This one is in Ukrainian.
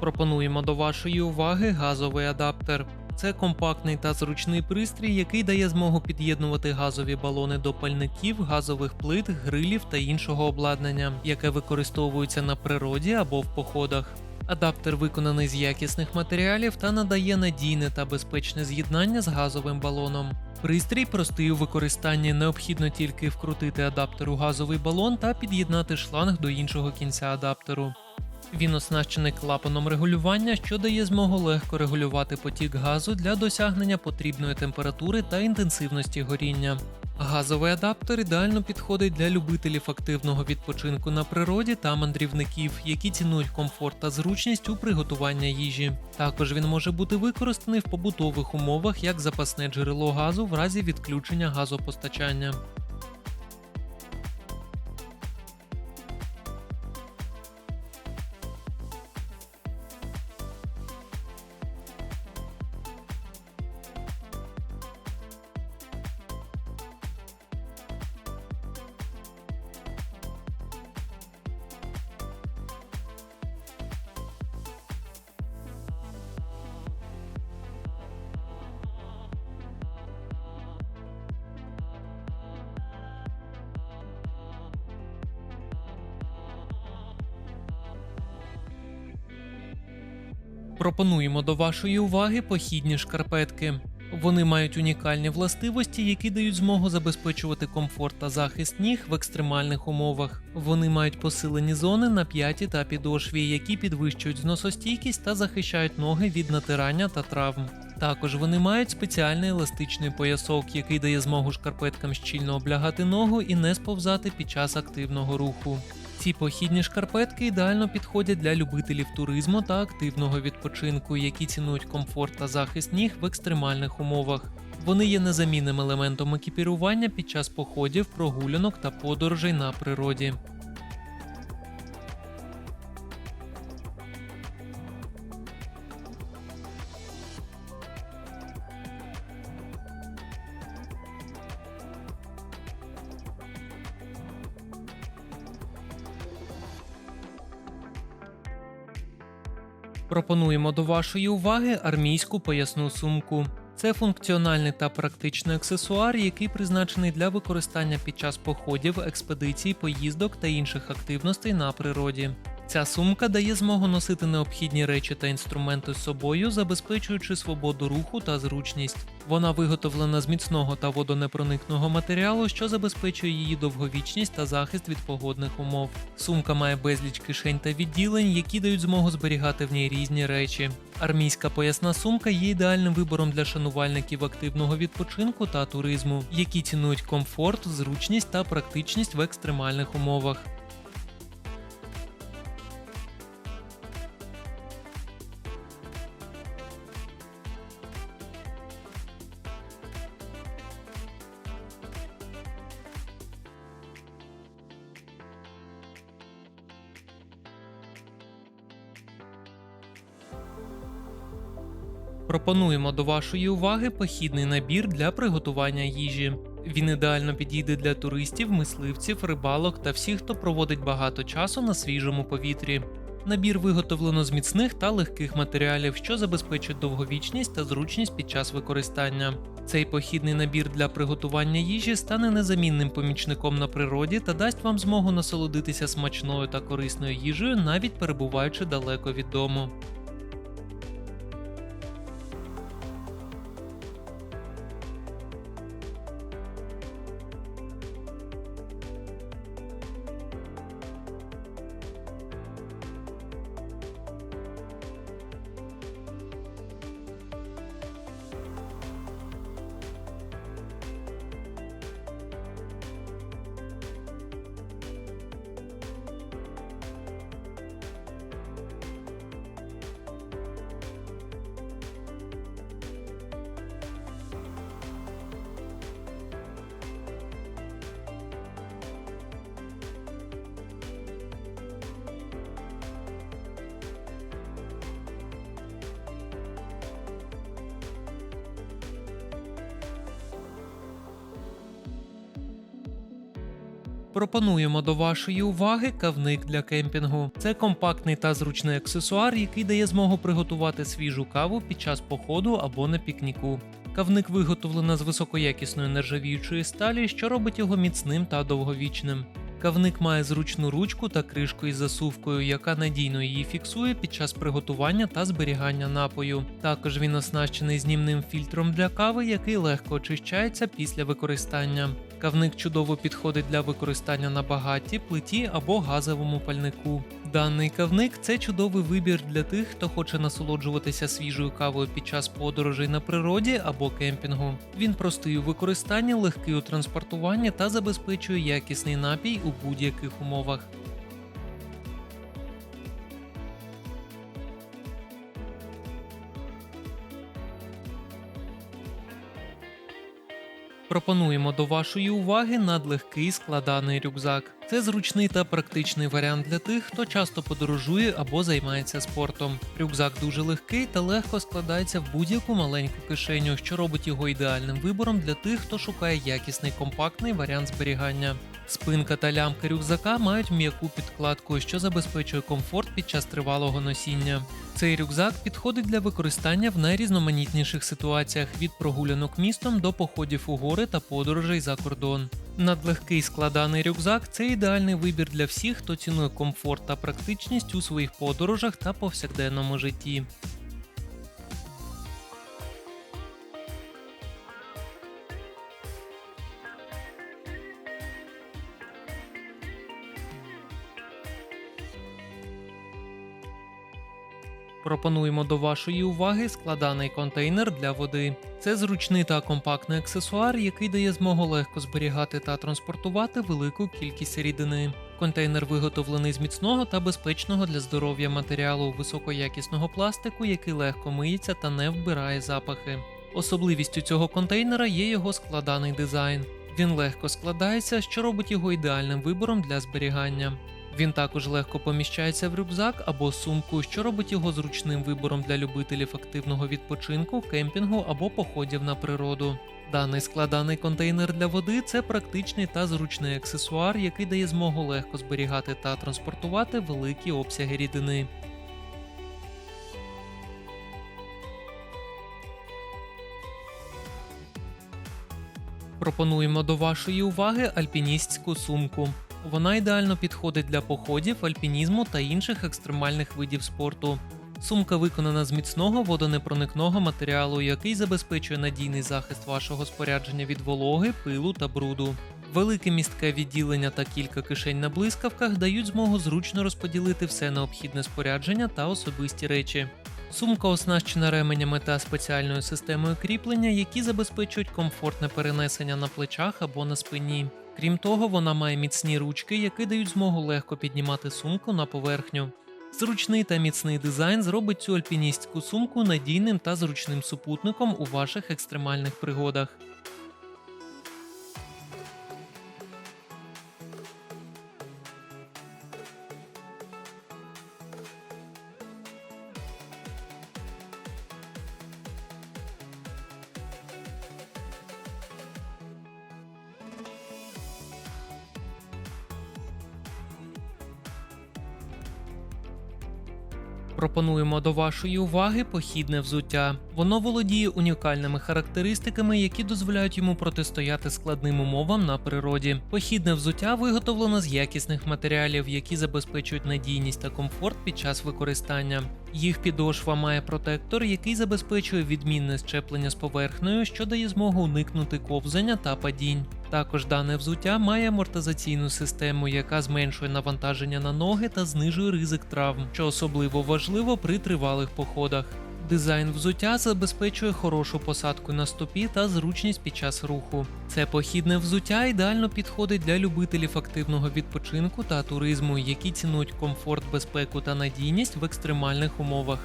Пропонуємо до вашої уваги газовий адаптер. Це компактний та зручний пристрій, який дає змогу під'єднувати газові балони до пальників, газових плит, грилів та іншого обладнання, яке використовується на природі або в походах. Адаптер виконаний з якісних матеріалів та надає надійне та безпечне з'єднання з газовим балоном. Пристрій простий у використанні, необхідно тільки вкрутити адаптер у газовий балон та під'єднати шланг до іншого кінця адаптеру. Він оснащений клапаном регулювання, що дає змогу легко регулювати потік газу для досягнення потрібної температури та інтенсивності горіння. Газовий адаптер ідеально підходить для любителів активного відпочинку на природі та мандрівників, які цінують комфорт та зручність у приготуванні їжі. Також він може бути використаний в побутових умовах як запасне джерело газу в разі відключення газопостачання. Пропонуємо до вашої уваги похідні шкарпетки. Вони мають унікальні властивості, які дають змогу забезпечувати комфорт та захист ніг в екстремальних умовах. Вони мають посилені зони на п'яті та підошві, які підвищують зносостійкість та захищають ноги від натирання та травм. Також вони мають спеціальний еластичний поясок, який дає змогу шкарпеткам щільно облягати ногу і не сповзати під час активного руху. Ці похідні шкарпетки ідеально підходять для любителів туризму та активного відпочинку, які цінують комфорт та захист ніг в екстремальних умовах. Вони є незамінним елементом екіпірування під час походів, прогулянок та подорожей на природі. Пропонуємо до вашої уваги армійську поясну сумку. Це функціональний та практичний аксесуар, який призначений для використання під час походів, експедицій, поїздок та інших активностей на природі. Ця сумка дає змогу носити необхідні речі та інструменти з собою, забезпечуючи свободу руху та зручність. Вона виготовлена з міцного та водонепроникного матеріалу, що забезпечує її довговічність та захист від погодних умов. Сумка має безліч кишень та відділень, які дають змогу зберігати в ній різні речі. Армійська поясна сумка є ідеальним вибором для шанувальників активного відпочинку та туризму, які цінують комфорт, зручність та практичність в екстремальних умовах. Пропонуємо до вашої уваги похідний набір для приготування їжі. Він ідеально підійде для туристів, мисливців, рибалок та всіх, хто проводить багато часу на свіжому повітрі. Набір виготовлено з міцних та легких матеріалів, що забезпечують довговічність та зручність під час використання. Цей похідний набір для приготування їжі стане незамінним помічником на природі та дасть вам змогу насолодитися смачною та корисною їжею, навіть перебуваючи далеко від дому. Пропонуємо до вашої уваги кавник для кемпінгу. Це компактний та зручний аксесуар, який дає змогу приготувати свіжу каву під час походу або на пікніку. Кавник виготовлено з високоякісної нержавіючої сталі, що робить його міцним та довговічним. Кавник має зручну ручку та кришку із засувкою, яка надійно її фіксує під час приготування та зберігання напою. Також він оснащений знімним фільтром для кави, який легко очищається після використання. Кавник чудово підходить для використання на багатті, плиті або газовому пальнику. Даний кавник це чудовий вибір для тих, хто хоче насолоджуватися свіжою кавою під час подорожей на природі або кемпінгу. Він простий у використанні, легкий у транспортуванні та забезпечує якісний напій у будь-яких умовах. Пропонуємо до вашої уваги надлегкий складаний рюкзак. Це зручний та практичний варіант для тих, хто часто подорожує або займається спортом. Рюкзак дуже легкий та легко складається в будь-яку маленьку кишеню, що робить його ідеальним вибором для тих, хто шукає якісний компактний варіант зберігання. Спинка та лямка рюкзака мають м'яку підкладку, що забезпечує комфорт під час тривалого носіння. Цей рюкзак підходить для використання в найрізноманітніших ситуаціях від прогулянок містом до походів у гори та подорожей за кордон. Надлегкий складаний рюкзак це ідеальний вибір для всіх, хто цінує комфорт та практичність у своїх подорожах та повсякденному житті. Пропонуємо до вашої уваги складаний контейнер для води. Це зручний та компактний аксесуар, який дає змогу легко зберігати та транспортувати велику кількість рідини. Контейнер виготовлений з міцного та безпечного для здоров'я матеріалу високоякісного пластику, який легко миється та не вбирає запахи. Особливістю цього контейнера є його складаний дизайн. Він легко складається, що робить його ідеальним вибором для зберігання. Він також легко поміщається в рюкзак або сумку, що робить його зручним вибором для любителів активного відпочинку, кемпінгу або походів на природу. Даний складаний контейнер для води це практичний та зручний аксесуар, який дає змогу легко зберігати та транспортувати великі обсяги рідини. Пропонуємо до вашої уваги альпіністську сумку. Вона ідеально підходить для походів, альпінізму та інших екстремальних видів спорту. Сумка виконана з міцного водонепроникного матеріалу, який забезпечує надійний захист вашого спорядження від вологи, пилу та бруду. Велике містке відділення та кілька кишень на блискавках дають змогу зручно розподілити все необхідне спорядження та особисті речі. Сумка оснащена ременями та спеціальною системою кріплення, які забезпечують комфортне перенесення на плечах або на спині. Крім того, вона має міцні ручки, які дають змогу легко піднімати сумку на поверхню. Зручний та міцний дизайн зробить цю альпіністську сумку надійним та зручним супутником у ваших екстремальних пригодах. Пропонуємо до вашої уваги похідне взуття. Воно володіє унікальними характеристиками, які дозволяють йому протистояти складним умовам на природі. Похідне взуття виготовлено з якісних матеріалів, які забезпечують надійність та комфорт під час використання. Їх підошва має протектор, який забезпечує відмінне щеплення з поверхнею, що дає змогу уникнути ковзання та падінь. Також дане взуття має амортизаційну систему, яка зменшує навантаження на ноги та знижує ризик травм, що особливо важливо при тривалих походах. Дизайн взуття забезпечує хорошу посадку на стопі та зручність під час руху. Це похідне взуття ідеально підходить для любителів активного відпочинку та туризму, які цінують комфорт, безпеку та надійність в екстремальних умовах.